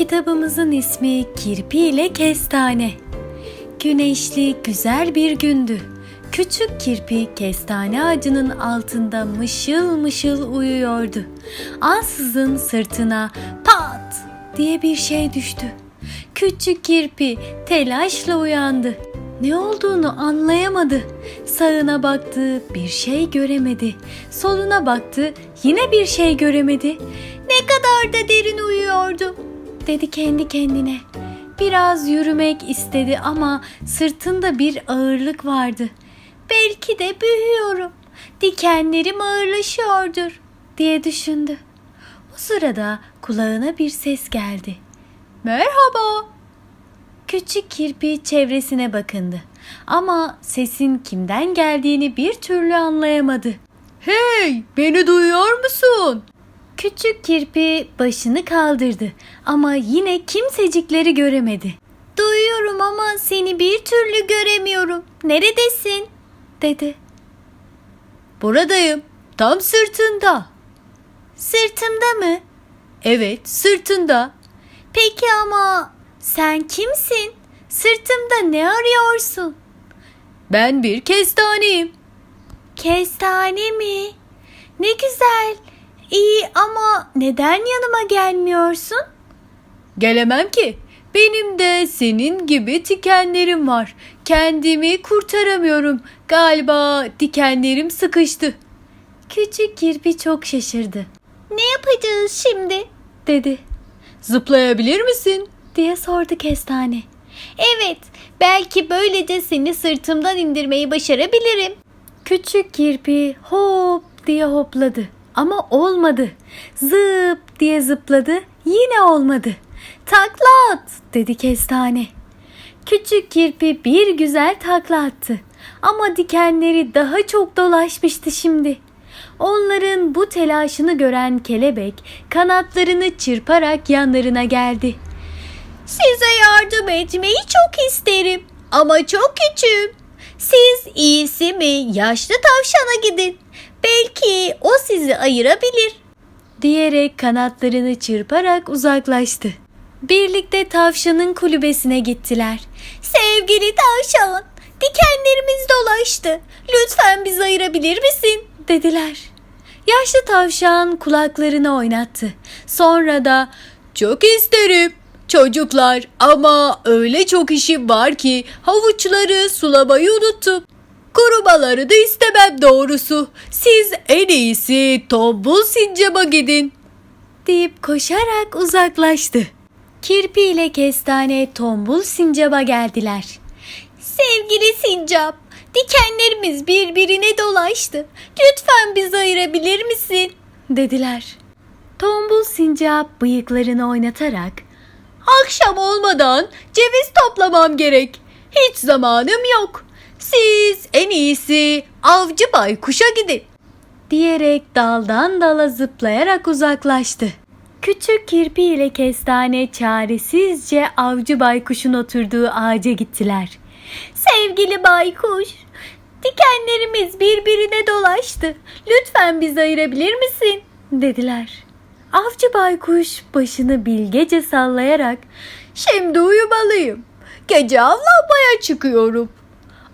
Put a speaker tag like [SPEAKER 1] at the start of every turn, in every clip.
[SPEAKER 1] Kitabımızın ismi Kirpi ile Kestane. Güneşli güzel bir gündü. Küçük kirpi kestane ağacının altında mışıl mışıl uyuyordu. Ansızın sırtına pat diye bir şey düştü. Küçük kirpi telaşla uyandı. Ne olduğunu anlayamadı. Sağına baktı, bir şey göremedi. Soluna baktı, yine bir şey göremedi. Ne kadar da derin uyuyordu, dedi kendi kendine. Biraz yürümek istedi ama sırtında bir ağırlık vardı. Belki de büyüyorum. Dikenlerim ağırlaşıyordur diye düşündü. O sırada kulağına bir ses geldi. Merhaba. Küçük kirpi çevresine bakındı. Ama sesin kimden geldiğini bir türlü anlayamadı. Hey, beni duyuyor musun? Küçük kirpi başını kaldırdı ama yine kimsecikleri göremedi. Duyuyorum ama seni bir türlü göremiyorum. Neredesin? dedi. Buradayım. Tam sırtında. Sırtımda mı? Evet, sırtında. Peki ama sen kimsin? Sırtımda ne arıyorsun? Ben bir kestaneyim. Kestane mi? Ne güzel. İyi ama neden yanıma gelmiyorsun? Gelemem ki. Benim de senin gibi dikenlerim var. Kendimi kurtaramıyorum. Galiba dikenlerim sıkıştı. Küçük kirpi çok şaşırdı. Ne yapacağız şimdi? dedi. Zıplayabilir misin? diye sordu kestane. Evet, belki böylece seni sırtımdan indirmeyi başarabilirim. Küçük kirpi hop diye hopladı ama olmadı. Zıp diye zıpladı yine olmadı. Takla at dedi kestane. Küçük kirpi bir güzel takla attı. Ama dikenleri daha çok dolaşmıştı şimdi. Onların bu telaşını gören kelebek kanatlarını çırparak yanlarına geldi. Size yardım etmeyi çok isterim ama çok küçüğüm. Siz iyisi mi yaşlı tavşana gidin. Belki o sizi ayırabilir. Diyerek kanatlarını çırparak uzaklaştı. Birlikte tavşanın kulübesine gittiler. Sevgili tavşan, dikenlerimiz dolaştı. Lütfen bizi ayırabilir misin? dediler. Yaşlı tavşan kulaklarını oynattı. Sonra da çok isterim çocuklar ama öyle çok işim var ki havuçları sulamayı unuttum. Kurumaları da istemem doğrusu. Siz en iyisi tombul sincaba gidin. Deyip koşarak uzaklaştı. Kirpi ile kestane tombul sincaba geldiler. Sevgili sincap, dikenlerimiz birbirine dolaştı. Lütfen bizi ayırabilir misin? dediler. Tombul sincap bıyıklarını oynatarak Akşam olmadan ceviz toplamam gerek. Hiç zamanım yok. Siz en iyisi avcı baykuşa gidin. Diyerek daldan dala zıplayarak uzaklaştı. Küçük kirpi ile kestane çaresizce avcı baykuşun oturduğu ağaca gittiler. Sevgili baykuş, dikenlerimiz birbirine dolaştı. Lütfen bizi ayırabilir misin? dediler. Avcı baykuş başını bilgece sallayarak Şimdi uyumalıyım. Gece avlanmaya çıkıyorum.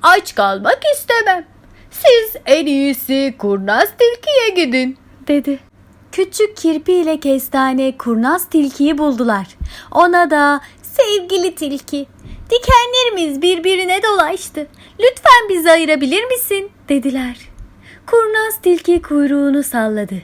[SPEAKER 1] Aç kalmak istemem. Siz en iyisi kurnaz tilkiye gidin dedi. Küçük kirpi ile kestane kurnaz tilkiyi buldular. Ona da sevgili tilki dikenlerimiz birbirine dolaştı. Lütfen bizi ayırabilir misin dediler. Kurnaz tilki kuyruğunu salladı.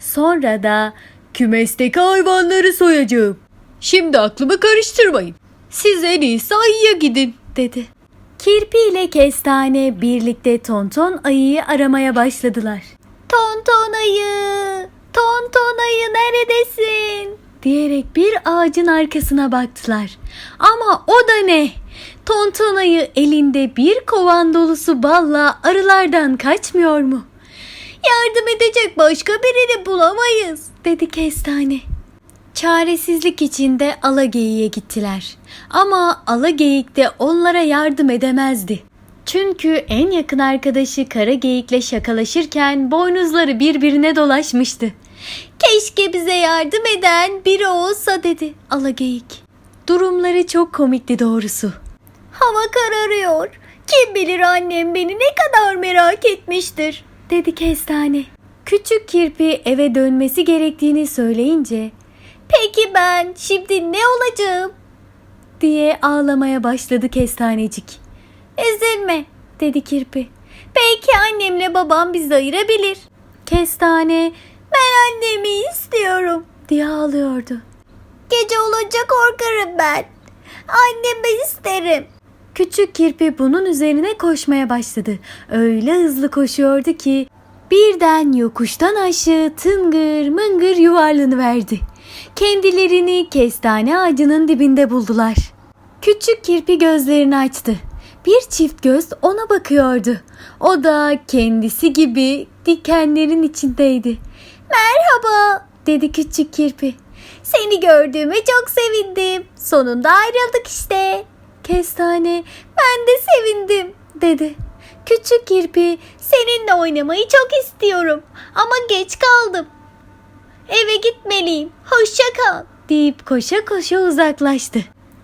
[SPEAKER 1] Sonra da kümesteki hayvanları soyacağım. Şimdi aklımı karıştırmayın. Siz en iyisi ayıya gidin dedi. Kirpi ile kestane birlikte tonton ayıyı aramaya başladılar. Tonton ayı, tonton ayı neredesin? Diyerek bir ağacın arkasına baktılar. Ama o da ne? Tonton ayı elinde bir kovan dolusu balla arılardan kaçmıyor mu? Yardım edecek başka birini bulamayız dedi kestane. Çaresizlik içinde Alageyi'ye gittiler. Ama Alageyik de onlara yardım edemezdi. Çünkü en yakın arkadaşı Kara Geyik'le şakalaşırken boynuzları birbirine dolaşmıştı. Keşke bize yardım eden biri olsa dedi alageyik. Durumları çok komikti doğrusu. Hava kararıyor. Kim bilir annem beni ne kadar merak etmiştir dedi kestane. Küçük kirpi eve dönmesi gerektiğini söyleyince peki ben şimdi ne olacağım diye ağlamaya başladı kestanecik. Üzülme dedi kirpi. Belki annemle babam bizi ayırabilir. Kestane ben annemi istiyorum diye ağlıyordu. Gece olunca korkarım ben. Annemi isterim. Küçük kirpi bunun üzerine koşmaya başladı. Öyle hızlı koşuyordu ki birden yokuştan aşağı tıngır mıngır yuvarlanıverdi. Kendilerini kestane ağacının dibinde buldular. Küçük kirpi gözlerini açtı. Bir çift göz ona bakıyordu. O da kendisi gibi dikenlerin içindeydi. Merhaba dedi küçük kirpi. Seni gördüğüme çok sevindim. Sonunda ayrıldık işte. Kestane ben de sevindim dedi. Küçük kirpi seninle oynamayı çok istiyorum ama geç kaldım. Eve gitmeliyim. Hoşça kal. Deyip koşa koşa uzaklaştı.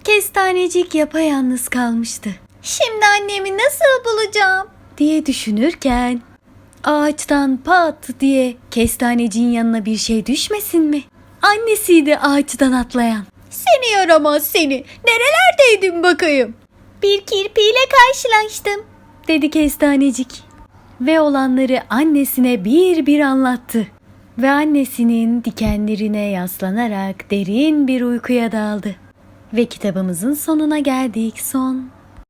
[SPEAKER 1] Kestanecik yapayalnız kalmıştı. Şimdi annemi nasıl bulacağım? diye düşünürken ağaçtan pat diye kestaneciğin yanına bir şey düşmesin mi? Annesiydi ağaçtan atlayan. Seni yaramaz seni. Nerelerdeydin bakayım? Bir kirpiyle karşılaştım dedi kestanecik. Ve olanları annesine bir bir anlattı. Ve annesinin dikenlerine yaslanarak derin bir uykuya daldı. Ve kitabımızın sonuna geldik son.